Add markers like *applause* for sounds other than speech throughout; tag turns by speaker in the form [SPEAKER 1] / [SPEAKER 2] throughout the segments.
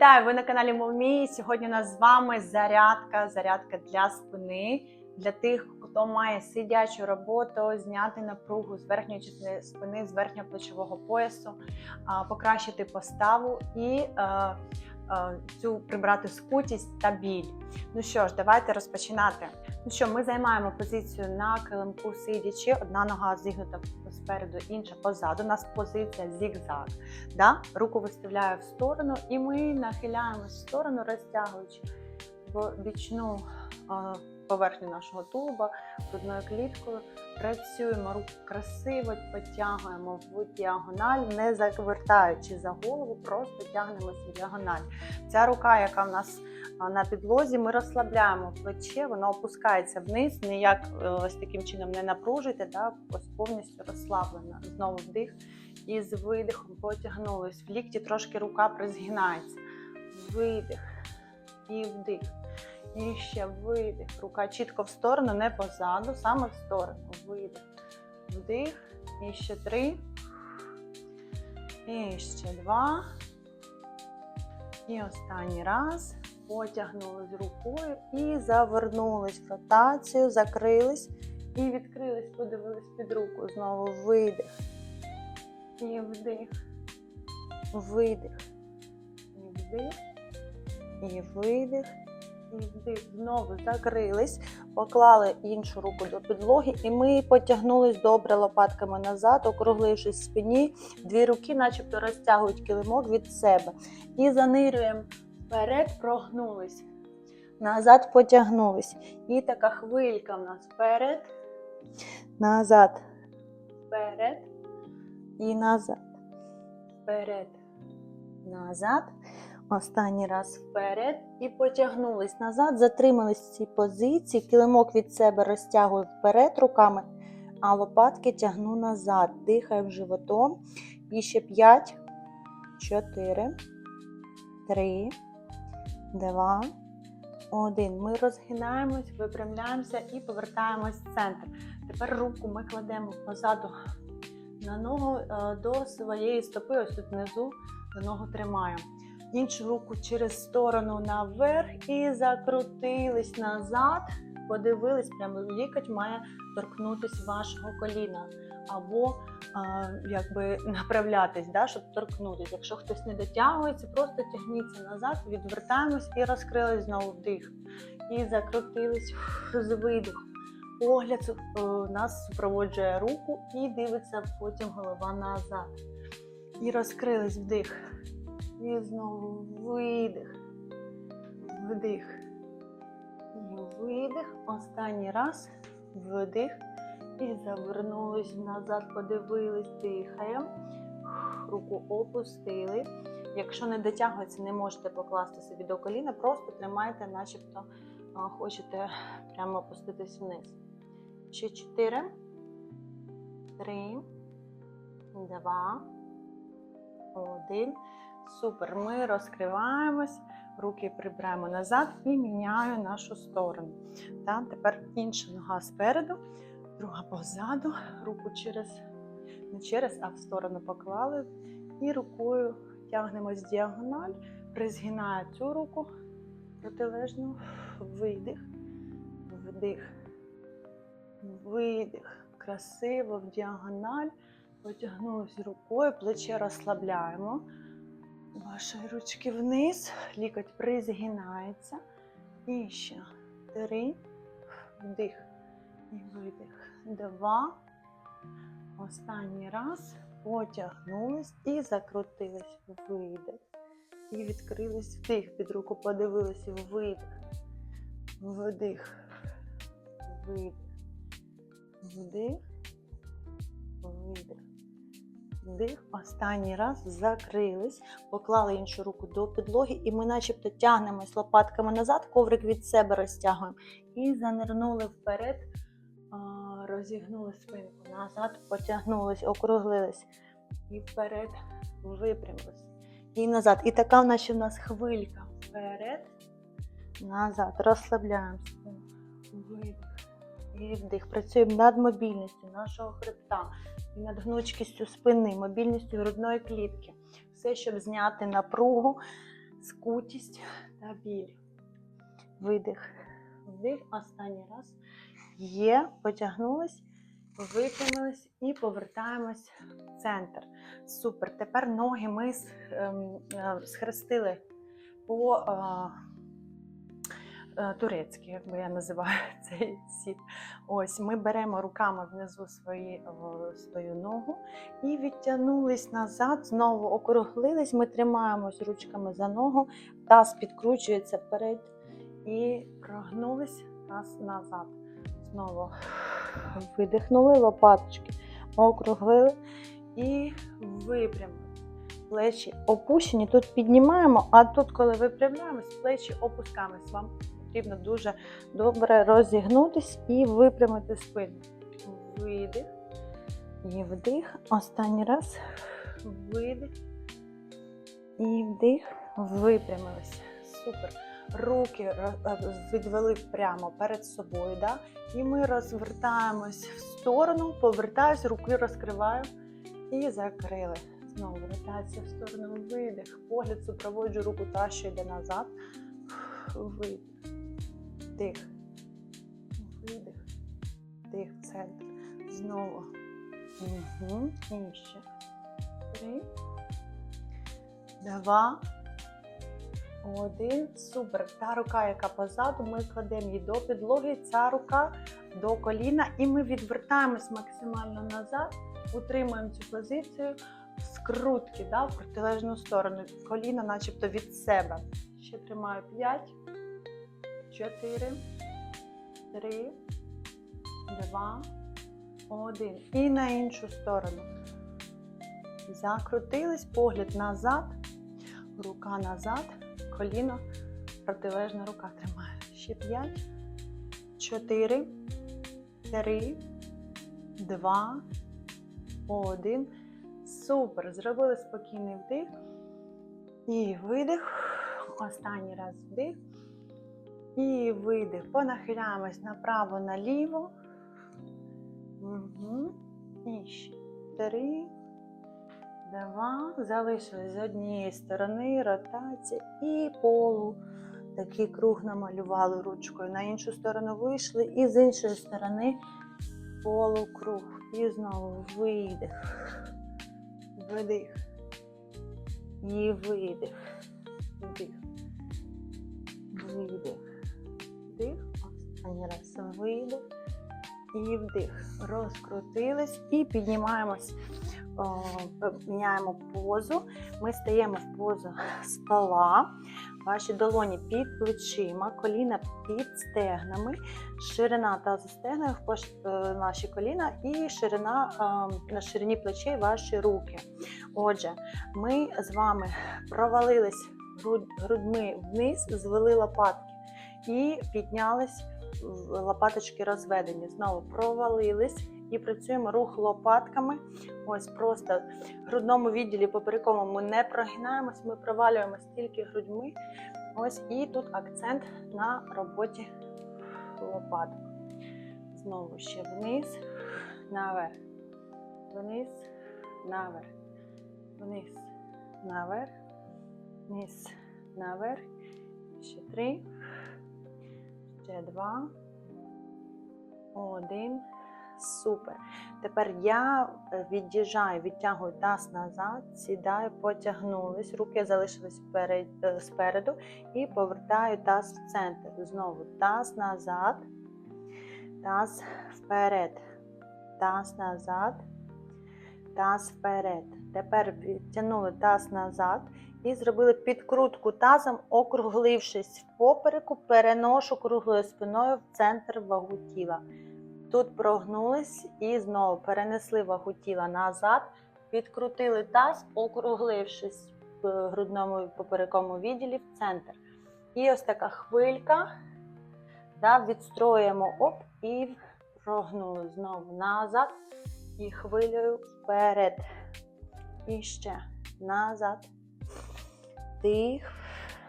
[SPEAKER 1] Вітаю! Ви на каналі Мовмі. Сьогодні у нас з вами зарядка, зарядка для спини. Для тих, хто має сидячу роботу, зняти напругу з верхньої частини спини, з верхнього плечового поясу, покращити поставу і е, цю прибрати скутість та біль. Ну що ж, давайте розпочинати. Ну що, ми займаємо позицію на килимку сидячи, одна нога зігнута спереду, інша позаду. У нас позиція зігзаг. Да? Руку виставляю в сторону, і ми нахиляємось в сторону, розтягуючи в бічну е, поверхню нашого тулуба грудною кліткою. Працюємо руку красиво, потягуємо в діагональ, не завертаючи за голову, просто тягнемося в діагональ. Ця рука, яка в нас на підлозі, ми розслабляємо плече, воно опускається вниз, ніяк е, ось таким чином не напружуйте, да, ось повністю розслаблена. Знову вдих і з видихом потягнулись. В лікті трошки рука призгинається. Видих і вдих. І ще видих. Рука чітко в сторону, не позаду, саме в сторону. Видих. Вдих. І ще три. І ще два. І останній раз. Потягнулись рукою і завернулись в ротацію, закрились і відкрились, подивились під руку. Знову видих. І вдих. Видих. І вдих. І видих. Знову закрились, поклали іншу руку до підлоги, і ми потягнулись добре лопатками назад, округлившись в спині. Дві руки, начебто, розтягують килимок від себе. І занирюємо вперед, прогнулись. Назад потягнулись. І така хвилька в нас вперед, назад, вперед і назад. Вперед, назад. Останній раз вперед і потягнулись назад, затримались в цій позиції, килимок від себе розтягую вперед руками, а лопатки тягну назад. Дихаємо животом. І ще 5, 4, 3, 2, 1. Ми розгинаємось, випрямляємося і повертаємось в центр. Тепер руку ми кладемо позаду на ногу е, до своєї стопи, ось тут внизу до ногу тримаємо. Іншу руку через сторону наверх і закрутились назад. Подивились, прямо лікоть має торкнутися вашого коліна. Або а, якби направлятись, да, щоб торкнутися. Якщо хтось не дотягується, просто тягніться назад, відвертаємось і розкрились знову вдих. І закрутились з видих. Погляд е, нас супроводжує руку і дивиться потім голова назад. І розкрились вдих. І знову видих, вдих. І видих. Останній раз вдих. І завернулись назад, подивились, дихаємо. Руку опустили. Якщо не дотягується, не можете покласти собі до коліна, просто тримайте, начебто хочете прямо опуститись вниз. Ще чотири, три, два, один. Супер. Ми розкриваємось, руки прибираємо назад і міняю нашу сторону. Та, тепер інша нога спереду, друга позаду, руку через, не через, а в сторону поклали. І рукою тягнемось діагональ, призгинаю цю руку протилежну, видих, вдих, видих. Красиво в діагональ. Потягнулись рукою, плече розслабляємо. Ваші ручки вниз, лікоть призгинається. І ще три. Вдих і видих. Два. Останній раз. Потягнулись і закрутились. Видих. І відкрились вдих. Під руку подивились. Видих. Вдих. Видих. Вдих. Видих. Вдих, останній раз закрились, поклали іншу руку до підлоги, і ми начебто тягнемось лопатками назад, коврик від себе розтягуємо. І занирнули вперед, розігнули спинку назад, потягнулись, округлились. І вперед випрямились. І назад. І така в нас в нас хвилька. Вперед, назад. Розслабляємо спину. Видих. І вдих. Працюємо над мобільністю нашого хребта над гнучкістю спини, мобільністю грудної клітки. Все, щоб зняти напругу скутість та біль. Видих. Вдих. Останній раз. Є. Потягнулись, випрямились і повертаємось в центр. Супер. Тепер ноги ми ем, е, схрестили по е, е, як я називаю *laughs* цей сіт. Ось ми беремо руками внизу свої, свою ногу і відтягнулись назад, знову округлились. Ми тримаємось ручками за ногу, таз підкручується вперед і прогнулись таз назад. Знову видихнули лопаточки, округлили і випрямили. Плечі опущені, тут піднімаємо, а тут, коли випрямляємось, плечі опускаємось. Вам потрібно дуже добре розігнутись і випрямити спину. Видих і вдих. Останній раз. Видих. І вдих. Випрямилися. Супер. Руки е, відвели прямо перед собою. Да? І ми розвертаємось в сторону, повертаюсь, руки розкриваю і закрили. Знову ротація в сторону видих. Погляд супроводжу руку та що йде назад. Видих. Дих. Видих. Дих в центр. Знову. Угу. І ще. Три. Два. Один. Супер. Та рука, яка позаду, ми кладемо її до підлоги. Ця рука до коліна. І ми відвертаємось максимально назад. Утримуємо цю позицію скрутки, да, в протилежну сторону. Коліна начебто від себе. Ще тримаю 5, 4, 3, 2, 1. І на іншу сторону. Закрутились, погляд назад, рука назад, коліно, протилежна рука тримає. Ще 5, 4, 3, 2, 1. Супер. Зробили спокійний вдих. І видих. Останній раз вдих. І видих. Понахиляємось направо, наліво. Угу. І ще три. Два. Залишились з однієї сторони, ротація і полу. Такий круг намалювали ручкою. На іншу сторону вийшли, і з іншої сторони полукруг. І знову видих. Вдих. І видих. Вдих. Видих. Вдих. Останній раз. Видих. І вдих. Розкрутились і піднімаємось. О, міняємо позу. Ми стаємо в позу стола. Ваші долоні під плечима, коліна під стегнами, ширина тазу стегнів по ш- е, наші коліна і ширина е, на ширині плечей ваші руки. Отже, ми з вами провалились грудьми вниз, звели лопатки і піднялись лопаточки розведені. Знову провалились і працюємо рух лопатками. Ось просто в грудному відділі поперековому ми не прогинаємось, ми провалюємось тільки грудьми. Ось і тут акцент на роботі лопаток. Знову ще вниз, наверх, вниз, наверх, вниз, наверх, вниз, наверх. Ще три, ще два, один. Супер. Тепер я е, від'їжджаю, відтягую таз назад, сідаю, потягнулись, руки залишились вперед, е, спереду і повертаю таз в центр. Знову таз назад, таз вперед, таз назад, таз вперед. Тепер відтягнули таз назад і зробили підкрутку тазом, округлившись в попереку, переношу круглою спиною в центр вагу тіла. Тут прогнулись і знову перенесли вагу тіла назад, підкрутили таз, округлившись в грудному і поперекому відділі в центр. І ось така хвилька. Да, відстроюємо оп і прогнули знову назад. І хвилею вперед. І ще назад. Дих,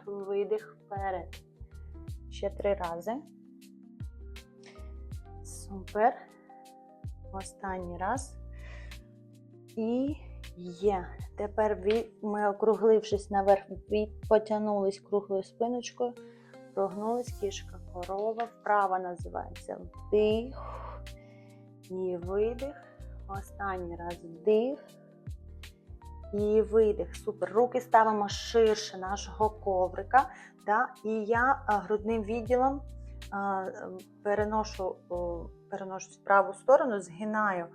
[SPEAKER 1] видих вперед. Ще три рази. Супер. Останній раз. І Є. Тепер ми, округлившись наверх, потягнулись круглою спиночкою, прогнулись кішка корова. Вправа називається вдих і видих. Останній раз вдих і видих. Супер. Руки ставимо ширше нашого коврика. Да? І я грудним відділом ем, переношу, о, в праву сторону, згинаю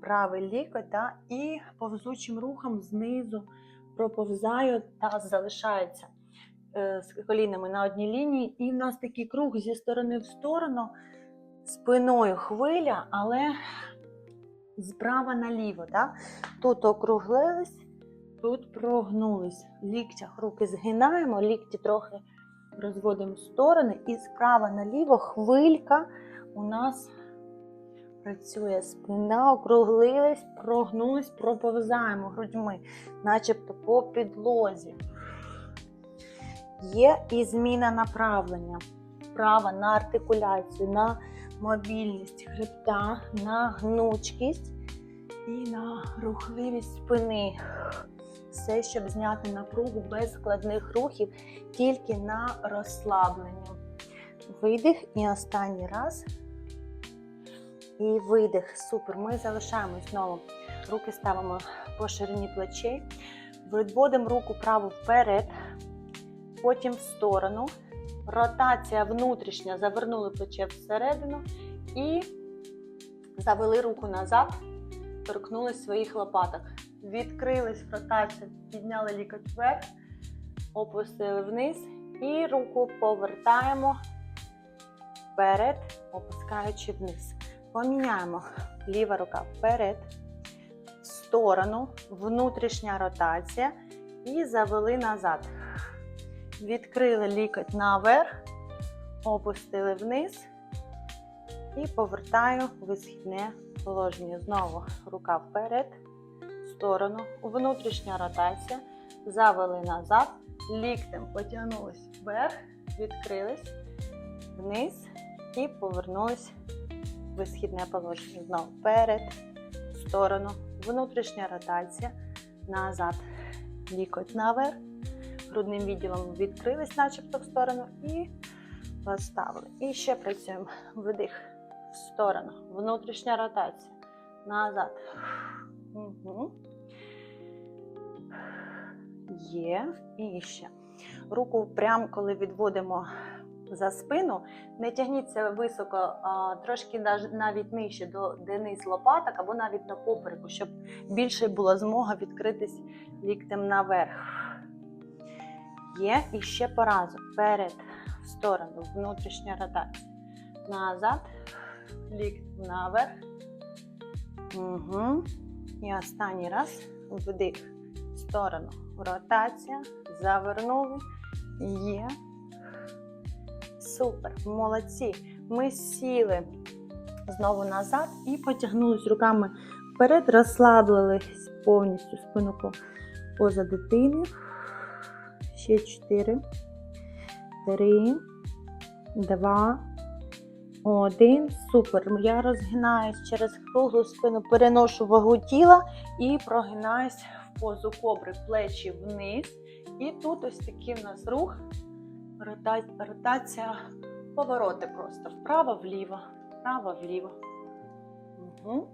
[SPEAKER 1] правий лікоть да? і повзучим рухом знизу проповзаю та залишається е, з колінами на одній лінії. І в нас такий круг зі сторони в сторону, спиною хвиля, але справа наліво. Да? Тут округлились, тут прогнулись. В ліктях руки згинаємо, лікті трохи розводимо в сторони, і справа наліво хвилька у нас працює спина, округлились, прогнулись, проповзаємо грудьми, начебто по підлозі. Є і зміна направлення. Права на артикуляцію, на мобільність хребта, на гнучкість і на рухливість спини. Все, щоб зняти напругу без складних рухів, тільки на розслабленні. Видих і останній раз. І видих. Супер. Ми залишаємось знову. Руки ставимо по ширині плечей. Відводимо руку праву вперед, потім в сторону. Ротація внутрішня, завернули плече всередину і завели руку назад, торкнулись своїх лопаток. Відкрились ротацію, підняли лікоть вверх, опустили вниз і руку повертаємо вперед, опускаючи вниз. Поміняємо ліва рука вперед, в сторону, внутрішня ротація і завели назад. Відкрили лікоть наверх, опустили вниз і повертаю в висхідне положення. Знову рука вперед, сторону, внутрішня ротація, завели назад, ліктем потягнулись вверх, відкрились, вниз і повернулись в висхідне положення. Знову вперед, в сторону, внутрішня ротація, назад, лікоть наверх грудним відділом відкрились, начебто в сторону, і поставили. І ще працюємо. Вдих в сторону. Внутрішня ротація. Назад. Угу. Є. І ще. Руку прямо коли відводимо за спину, не тягніться високо, а трошки навіть нижче до де низ лопаток або навіть на попереку, щоб більше була змога відкритись ліктем наверх. Є і ще по разу. Вперед, в сторону, внутрішня ротація. Назад, лікт наверх. Угу. І останній раз вдих. В сторону. Ротація. Завернули. Є. Супер. Молодці. Ми сіли знову назад і потягнулись руками вперед, розслабились повністю спину поза дитини. Ще 4, 3, 2, 1. Супер. Я розгинаюсь через круглу спину, переношу вагу тіла і прогинаюсь позу кобри, плечі вниз. І тут ось такий в нас рух, ротація, повороти просто вправо-вліво, вправо-вліво. Угу.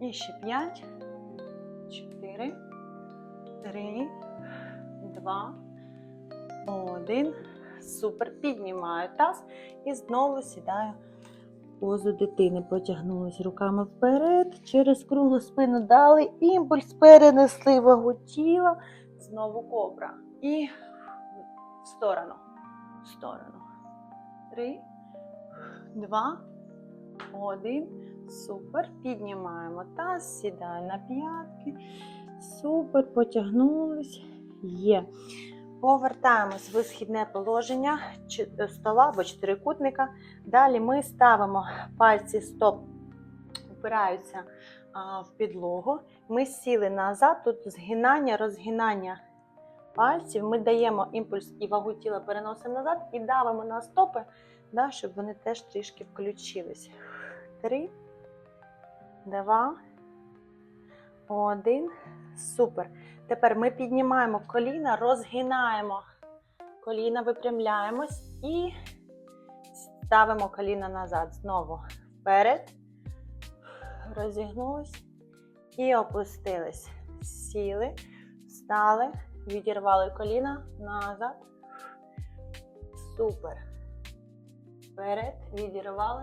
[SPEAKER 1] І ще 5, 4, 3, 2, один. Супер. Піднімаю таз і знову сідаю позу дитини. Потягнулись руками вперед, через круглу спину дали імпульс, перенесли вагу тіла, знову кобра. І в сторону. В сторону. Три, два, один. Супер. Піднімаємо таз, сідаю на п'ятки. Супер. Потягнулись. Є. Повертаємось в висхідне положення стола або чотирикутника. Далі ми ставимо пальці стоп, опираються в підлогу. Ми сіли назад, тут згинання, розгинання пальців. Ми даємо імпульс і вагу тіла переносимо назад і давимо на стопи, да, щоб вони теж трішки включились. Три, два, один. Супер. Тепер ми піднімаємо коліна, розгинаємо. Коліна випрямляємось і ставимо коліна назад. Знову вперед. Розігнулись і опустились. Сіли, встали, відірвали коліна назад. Супер. Вперед, відірвали,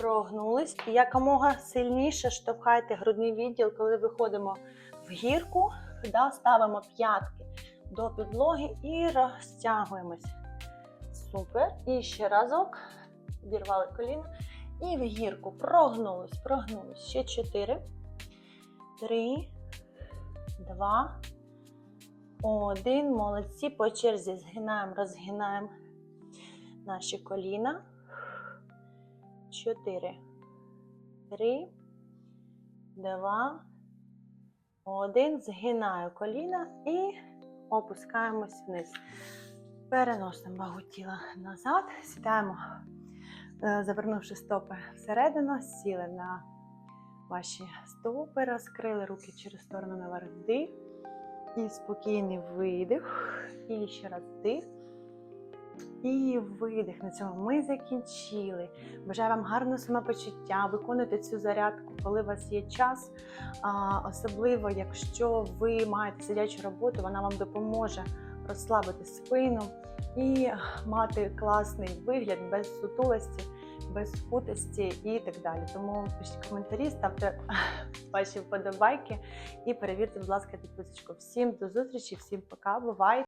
[SPEAKER 1] прогнулись. І якомога сильніше штовхайте грудний відділ, коли виходимо в гірку, да, ставимо п'ятки до підлоги і розтягуємось. Супер. І ще разок. Відірвали коліна. І в гірку. Прогнулись, прогнулись. Ще чотири. Три, два, один. Молодці. По черзі згинаємо, розгинаємо наші коліна. Чотири. Три, два, один. Згинаю коліна і опускаємось вниз. Переносимо вагу тіла назад. Сідаємо, е, завернувши стопи всередину, сіли на ваші стопи, розкрили руки через сторону наверх вдих. І спокійний видих. І ще раз вдих. І видих. На цьому ми закінчили. Бажаю вам гарного самопочуття. Виконуйте цю зарядку, коли у вас є час. Особливо, якщо ви маєте сидячу роботу, вона вам допоможе розслабити спину і мати класний вигляд без сутулості, без скутості і так далі. Тому пишіть коментарі, ставте *laughs* ваші вподобайки і перевірте, будь ласка, підписочку. Всім до зустрічі, всім пока, бувайте!